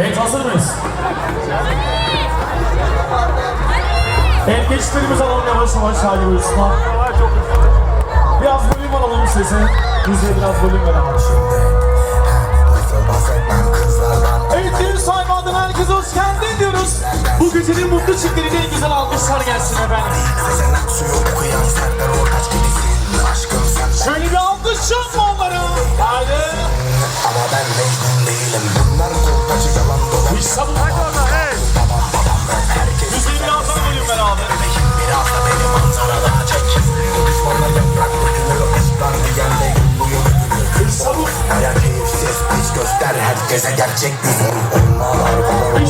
Evet hazır mıyız? Evet geçişlerimizi alalım yavaş yavaş hali buyursunlar. Biraz volüm alalım sesi. Biz de biraz volüm verelim. Evet düğün sahibi adına herkese hoş geldin diyoruz. Bu gecenin mutlu çiftlerine en güzel alkışlar gelsin efendim. Şöyle bir alkış yok mu onlara? Haydi. Ama ben mecnun değilim Bunlar Hadi orada hey. Müziği biraz daha bölüm. Biraz da beni manzaralara çek. Bu düşmanla yaprak dökülüyor. İslam diyen de yumruyor. Sabır. Kaya keyifsiz göster herkese gerçek yüzünü. Onlar arkalar.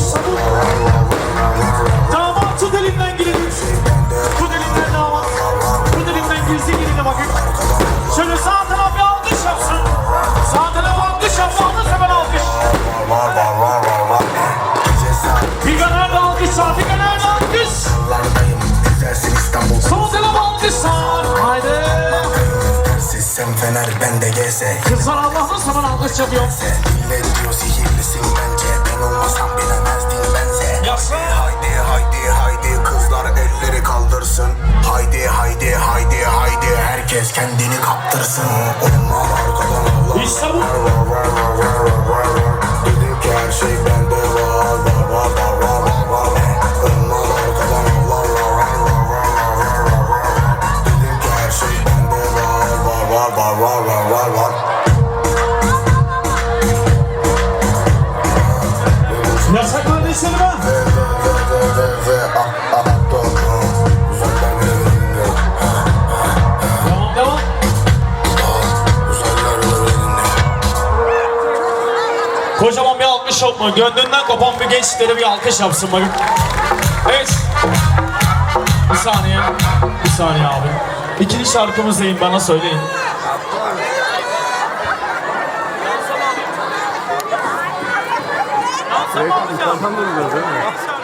Damatçı delinden girilmiş. Bu delinden damat. Bu delinden girsin girine bakın. Şöyle sağ ben gelse Kızlar Allah'ın zaman alkış yapıyor. Millet diyor sihirlisin bence. Ben olmasam bilemezdin bense Yapsın. Haydi haydi haydi kızlar elleri kaldırsın. Haydi haydi haydi haydi herkes kendini kaptırsın. Onlar arkadan ağlar İşte bu. Dedim ki her şey bende mu? Gönlünden kopan bir gençlere bir alkış yapsın bakın. Evet. Bir saniye. Bir saniye abi. İkinci şarkımız deyin bana söyleyin. Bravo.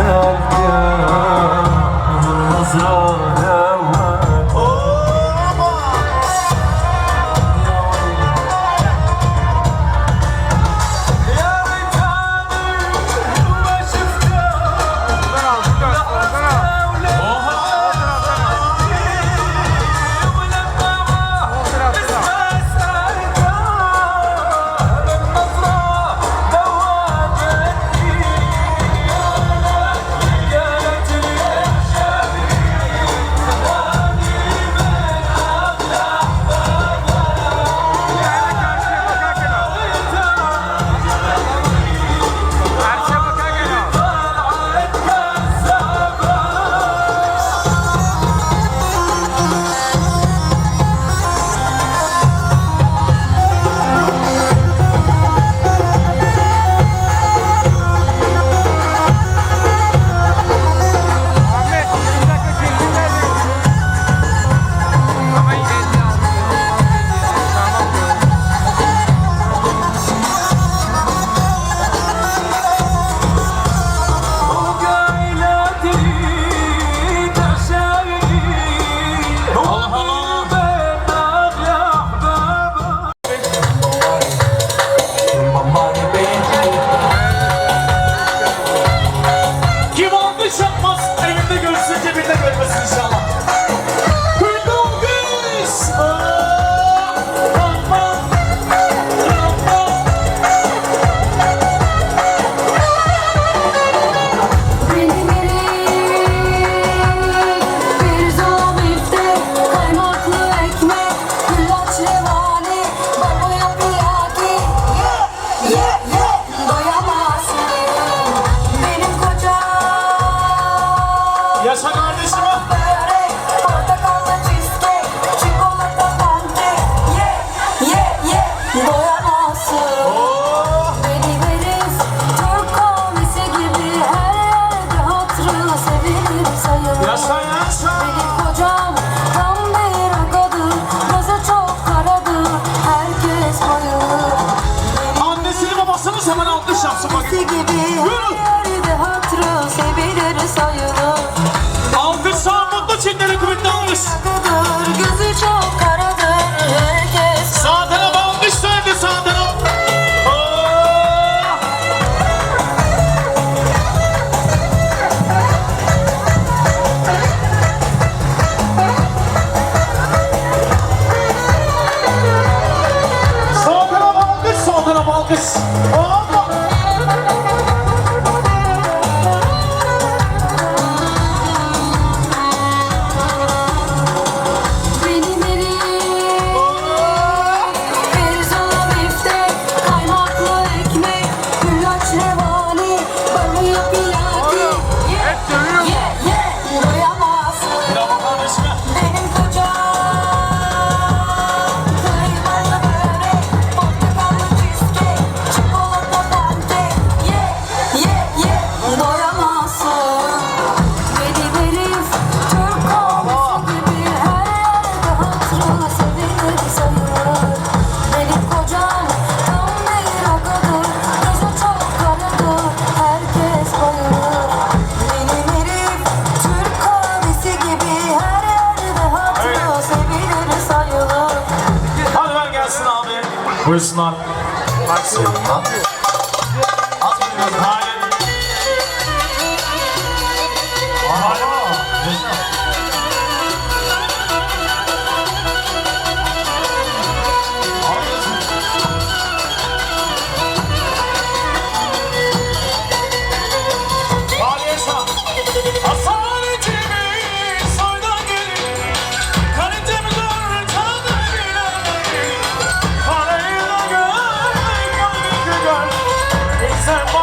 Selam. Abi. Buyursunlar. Hayır. Hasan time.